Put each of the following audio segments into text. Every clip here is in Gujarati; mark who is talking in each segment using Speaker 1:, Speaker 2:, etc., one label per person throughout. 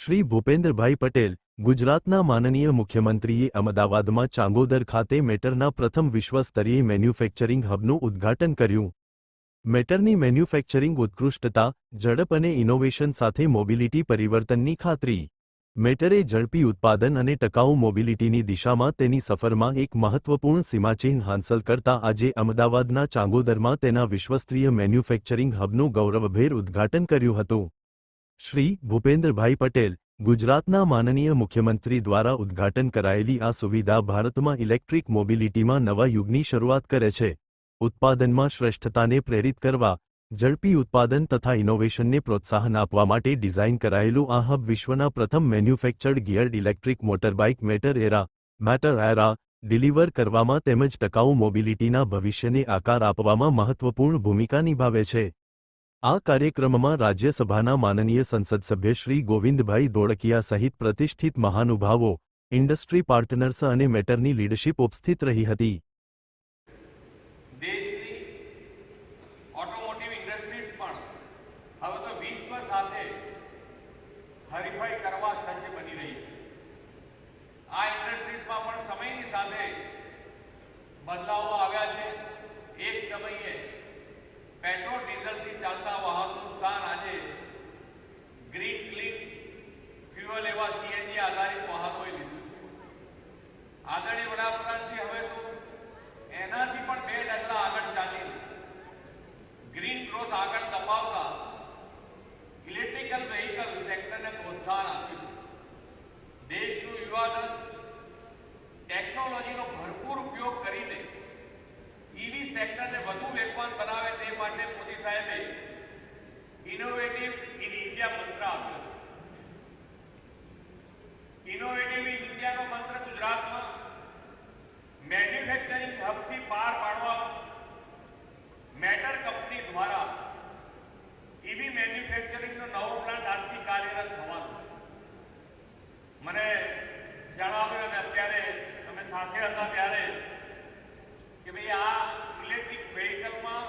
Speaker 1: શ્રી ભૂપેન્દ્રભાઈ પટેલ, ગુજરાતના માનનીય મુખ્યમંત્રીએ અમદાવાદમાં ચાંગોદર ખાતે મેટરના પ્રથમ વિશ્વસ્તરીય મેન્યુફેક્ચરિંગ હબનું ઉદ્ઘાટન કર્યું. મેટરની મેન્યુફેક્ચરિંગ ઉત્કૃષ્ટતા, ઝડપ અને ઇનોવેશન સાથે મોબિલિટી પરિવર્તનની ખાતરી. મેટરે ઝડપી ઉત્પાદન અને ટકાઉ મોબિલિટીની દિશામાં તેની સફરમાં એક મહત્વપૂર્ણ સીમાચિહ્ન હાંસલ કરતા આજે અમદાવાદના ચાંગોદરમાં તેના વિશ્વસ્તરીય મેન્યુફેક્ચરિંગ હબનું ગૌરવભેર ઉદ્ઘાટન કર્યું હતું. શ્રી ભૂપેન્દ્રભાઈ પટેલ, ગુજરાતના માનનીય મુખ્યમંત્રી દ્વારા ઉદ્ઘાટન કરાયેલી આ સુવિધા ભારતમાં ઇલેક્ટ્રિક મોબિલિટીમાં નવા યુગની શરૂઆત કરે છે. ઉત્પાદનમાં શ્રેષ્ઠતાને પ્રેરિત કરવા, ઝડપી ઉત્પાદન તથા ઇનોવેશનને પ્રોત્સાહન આપવા માટે ડિઝાઇન કરાયેલું આ હબ વિશ્વના પ્રથમ manufactured geared electric motorbike Matter Aera Matter Aera, deliver કરવામાં તેમજ ટકાઉ મોબિલિટીના ભવિષ્યને આકાર આપવામાં મહત્વપૂર્ણ ભૂમિકા નિભાવે છે. આ કાર્યક્રમમાં રાજ્યસભાના માનનીય સંસદ સભ્ય શ્રી ગોવિંદભાઈ દોડકિયા સહિત પ્રતિષ્ઠિત મહાનુભાવો, ઇન્ડસ્ટ્રી પાર્ટનર્સ અને મેટરની લીડરશીપ ઉપસ્થિત રહી હતી.
Speaker 2: બદલાવો આવ્યા છે. એક સમયે પેટ્રોલ, ડીઝલથી ચાલતા વાહનનું સ્થાન આજે ગ્રીન ક્લીન ફ્યુઅલ એવા સીએનજી આધારિત વાહનોએ લીધું છે. આદરણીય વડાપ્રધાનશ્રી, હવે તો એનાથી પણ બે ડગલા આગળ ચાલી ગ્રીન ગ્રોથ આગળ દબાવતા ઇલેક્ટ્રિકલ વેહિકલ સેક્ટરને પ્રોત્સાહન આપ્યું છે. દેશનું યુવાધન, ટેકનોલોજીનો ભરપૂર ઉપયોગ કરીને ઈવી સેક્ટરને વધુ વેગવાન બનાવે તે માટે મોદી સાહેબે ઇનોવેટિવ ઇન ઇન્ડિયા મંત્ર આપ્યો. ઇનોવેટિવ ઇન ઇન્ડિયાનો મંત્ર ગુજરાતમાં મેન્યુફેક્ચરિંગ હબથી પાર પાડવા મેટર કંપની દ્વારા ઈવી મેન્યુફેક્ચરિંગનો નવો પ્લાન્ટ આજથી કાર્યરત થવાનો. મને જણાવ્યું અને અત્યારે તમે સાથે હતા ત્યારે કે ભાઈ આ ઇલેક્ટ્રિક વેહિકલમાં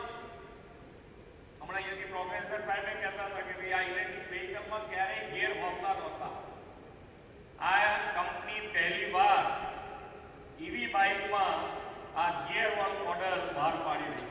Speaker 2: હમણાં અહીંયાથી પ્રોફેસર સાહેબે કહેતા હતા કે ભાઈ આ ઇલેક્ટ્રિક વેહિકલમાં ક્યારેય ગેર હોતા નહોતા આ કંપની પહેલી વાર ઈવી બાઇકમાં આ ગેર વાળું મોડલ બહાર પાડી રહી